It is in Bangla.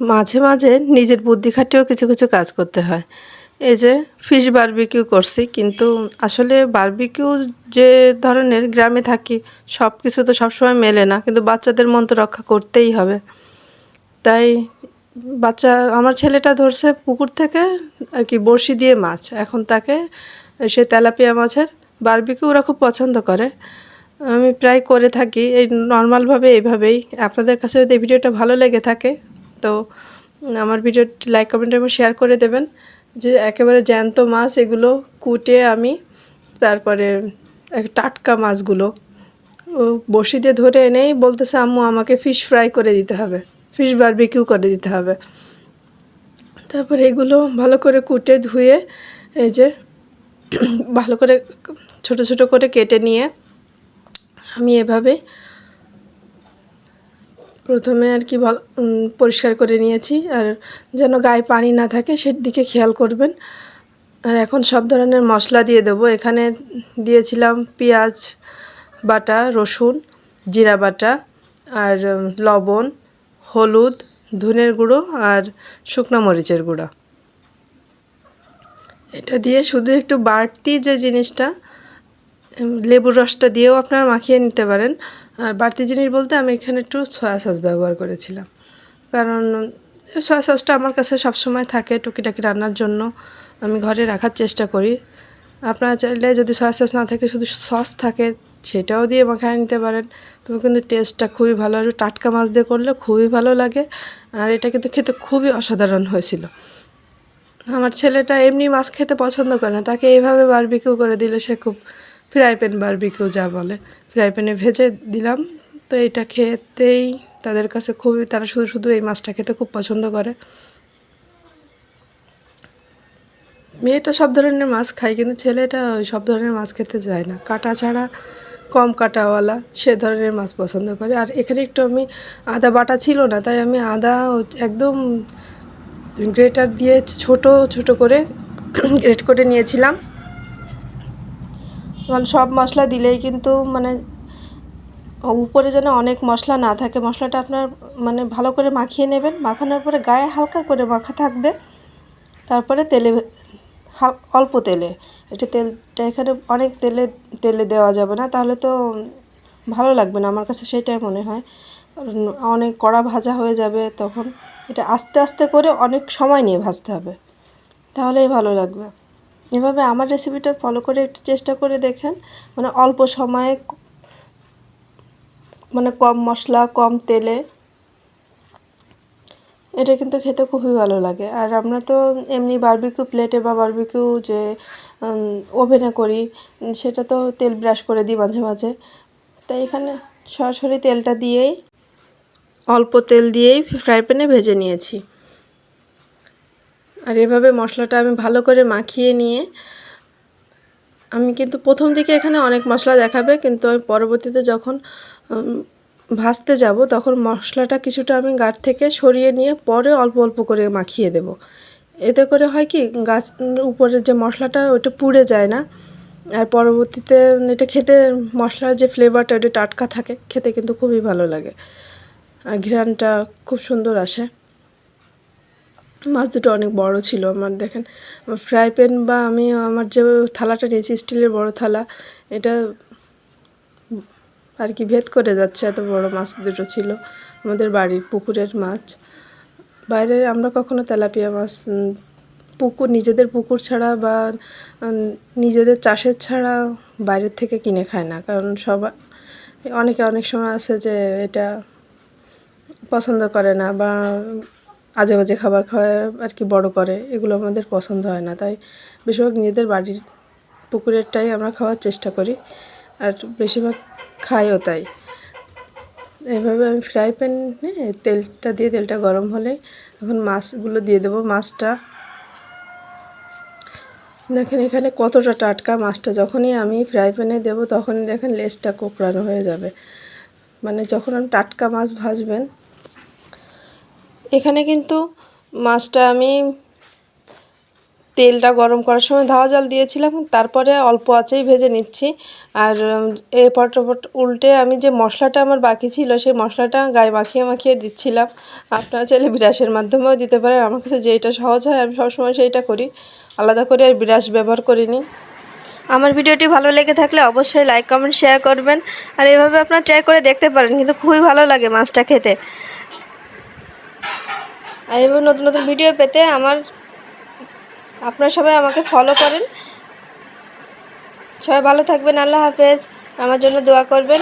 মাঝে মাঝে নিজের বুদ্ধি খাটিয়েও কিছু কিছু কাজ করতে হয়। এই যে ফিশ বারবিকিউ করছি, কিন্তু আসলে বারবিকিউ যে ধরনের গ্রামে থাকি সব কিছু তো সবসময় মেলে না, কিন্তু বাচ্চাদের মন তো রক্ষা করতেই হবে। তাই বাচ্চা, আমার ছেলেটা ধরছে পুকুর থেকে আর কি বড়শি দিয়ে মাছ। এখন তাকে সে তেলাপিয়া মাছের বারবিকিউ ওরা খুব পছন্দ করে। আমি প্রায় করে থাকি, এই নর্মালভাবে এইভাবেই আপনাদের কাছে যদি ভিডিওটা ভালো লেগে থাকে তো আমার ভিডিওটি লাইক কমেন্ট এবং শেয়ার করে দেবেন। যে একেবারে জ্যান্ত মাছ, এগুলো কুটে আমি তারপরে টাটকা মাছগুলো বসি দিয়ে ধরে এনেই বলতেছে, আম্মু, আমাকে ফিশ ফ্রাই করে দিতে হবে। ফিশ বারবিকিউ করে দিতে হবে। তারপর এগুলো ভালো করে কুটে ধুয়ে এই যে ভালো করে ছোট ছোট করে কেটে নিয়ে আমি এভাবে প্রথমে আর কি ভালো পরিষ্কার করে নিয়েছি। আর যেন গায়ে পানি না থাকে সেদিকে খেয়াল করবেন। আর এখন সব ধরনের মশলা দিয়ে দেবো। এখানে দিয়েছিলাম পেঁয়াজ বাটা, রসুন, জিরা বাটা, আর লবণ, হলুদ, ধনের গুঁড়ো আর শুকনো মরিচের গুঁড়ো। এটা দিয়ে শুধু একটু বাড়তি যে জিনিসটা লেবুর রসটা দিয়েও আপনারা মাখিয়ে নিতে পারেন। আর বাড়তি জিনিস বলতে আমি এখানে একটু সয়া সস ব্যবহার করেছিলাম। কারণ সয়া সসটা আমার কাছে সবসময় থাকে টুকিটাকি রান্নার জন্য। আমি ঘরে রাখার চেষ্টা করি। আপনারা চাইলে যদি সয়া সস না থাকে, শুধু সস থাকে, সেটাও দিয়ে মাখায় নিতে পারেন। তবে কিন্তু টেস্টটা খুবই ভালো। আর টাটকা মাছ দিয়ে করলে খুবই ভালো লাগে। আর এটা কিন্তু খেতে খুবই অসাধারণ হয়েছিল। আমার ছেলেটা এমনি মাছ খেতে পছন্দ করে না। তাকে এইভাবে বারবিকিউ করে দিলে সে খুব ফ্রাই প্যান বারবিকিউ যা বলে। ফ্রাই প্যানে ভেজে দিলাম। তো এটা খেতেই তাদের কাছে খুবই, তারা শুধু শুধু এই মাছটা খেতে খুব পছন্দ করে। মেয়েটা সব ধরনের মাছ খায়, কিন্তু ছেলেটা ওই সব ধরনের মাছ খেতে যায় না। কাটা ছাড়া কম কাটাওয়ালা, সে ধরনের মাছ পছন্দ করে। আর এখানে একটু আমি আদা বাটা ছিল না, তাই আমি আদা একদম গ্রেটার দিয়ে ছোট ছোট করে গ্রেট করে নিয়েছিলাম। কারণ সব মশলা দিলেই কিন্তু মানে উপরে যেন অনেক মশলা না থাকে। মশলাটা আপনার মানে ভালো করে মাখিয়ে নেবেন। মাখানোর পরে গায়ে হালকা করে মাখা থাকবে। তারপরে তেলে হাল, অল্প তেলে। এটা তেলটা এখানে অনেক তেলে তেলে দেওয়া যাবে না। তাহলে তো ভালো লাগবে না। আমার কাছে সেটাই মনে হয়। অনেক কড়া ভাজা হয়ে যাবে তখন। এটা আস্তে আস্তে করে অনেক সময় নিয়ে ভাজতে হবে। তাহলেই ভালো লাগবে। এভাবে আমার রেসিপিটা ফলো করে একটু চেষ্টা করে দেখেন। মানে অল্প সময়ে মানে কম মশলা, কম তেলে। এটা কিন্তু খেতে খুবই ভালো লাগে। আর আমরা তো এমনি বারবিকিউ প্লেটে বা বারবিকিউ যে ওভেনে করি, সেটা তো তেল ব্রাশ করে দিই মাঝে মাঝে। তাই এখানে সরাসরি তেলটা দিয়েই অল্প তেল দিয়েই ফ্রাই প্যানে ভেজে নিয়েছি। আর এভাবে মশলাটা আমি ভালো করে মাখিয়ে নিয়ে, আমি কিন্তু প্রথম দিকে এখানে অনেক মশলা দেখাবে, কিন্তু আমি পরবর্তীতে যখন ভাজতে যাব, তখন মশলাটা কিছুটা আমি গাছ থেকে সরিয়ে নিয়ে পরে অল্প অল্প করে মাখিয়ে দেব। এতে করে হয় কি, গাছ উপরের যে মশলাটা, ওটা পুড়ে যায় না। আর পরবর্তীতে এটা খেতে মশলার যে ফ্লেভারটা ওটা টাটকা থাকে, খেতে কিন্তু খুবই ভালো লাগে। আর ঘ্রাণটা খুব সুন্দর আসে। মাছ দুটো অনেক বড় ছিল আমার, দেখেন। ফ্রাই প্যান বা আমি আমার যে থালাটা নিয়েছি, স্টিলের বড় থালা, এটা আর কি ভেদ করে যাচ্ছে এত বড় মাছ দুটো ছিল, আমাদের বাড়ির পুকুরের মাছ। বাইরে আমরা কখনো তেলাপিয়া মাছ পুকুর, নিজেদের পুকুর ছাড়া বা নিজেদের চাষের ছাড়া বাইরের থেকে কিনে খায় না, কারণ সবাই অনেকে অনেক সময় আছে যে এটা পছন্দ করে না বা আজে বাজে খাবার খাওয়ায় আর কি বড় করে, এগুলো আমাদের পছন্দ হয় না। তাই বেশিরভাগ নিজেদের বাড়ির পুকুরেরটাই আমরা খাওয়ার চেষ্টা করি, আর বেশিরভাগ খাইও তাই। এভাবে আমি ফ্রাই প্যানে তেলটা দিয়ে, তেলটা গরম হলে এখন মাছগুলো দিয়ে দেবো। মাছটা দেখেন এখানে কতটা টাটকা মাছটা, যখনই আমি ফ্রাই প্যানে দেবো তখনই দেখেন লেজটা কোকড়ানো হয়ে যাবে। মানে যখন আমি টাটকা মাছ ভাজবেন এখানে কিন্তু মাছটা আমি তেলটা গরম করার সময় ধাওয়া জল দিয়েছিলাম, তারপরে অল্প আঁচেই ভেজে নিচ্ছি। আর এপট উল্টে আমি যে মশলাটা আমার বাকি ছিল, সেই মশলাটা গায়ে মাখিয়ে মাখিয়ে দিচ্ছিলাম। আপনারা চাইলে বিরাসের মাধ্যমেও দিতে পারেন। আমার কাছে যেইটা সহজ হয়, আমি সবসময় সেইটা করি। আলাদা করে আর বিরাস ব্যবহার করিনি। আমার ভিডিওটি ভালো লেগে থাকলে অবশ্যই লাইক, কমেন্ট, শেয়ার করবেন। আর এভাবে আপনারা ট্রাই করে দেখতে পারেন, কিন্তু খুবই ভালো লাগে মাছটা খেতে। আর এভাবে নতুন নতুন ভিডিও পেতে আমার, আপনারা সবাই আমাকে ফলো করেন। সবাই ভালো থাকবেন, আল্লাহ হাফেজ। আমার জন্য দোয়া করবেন।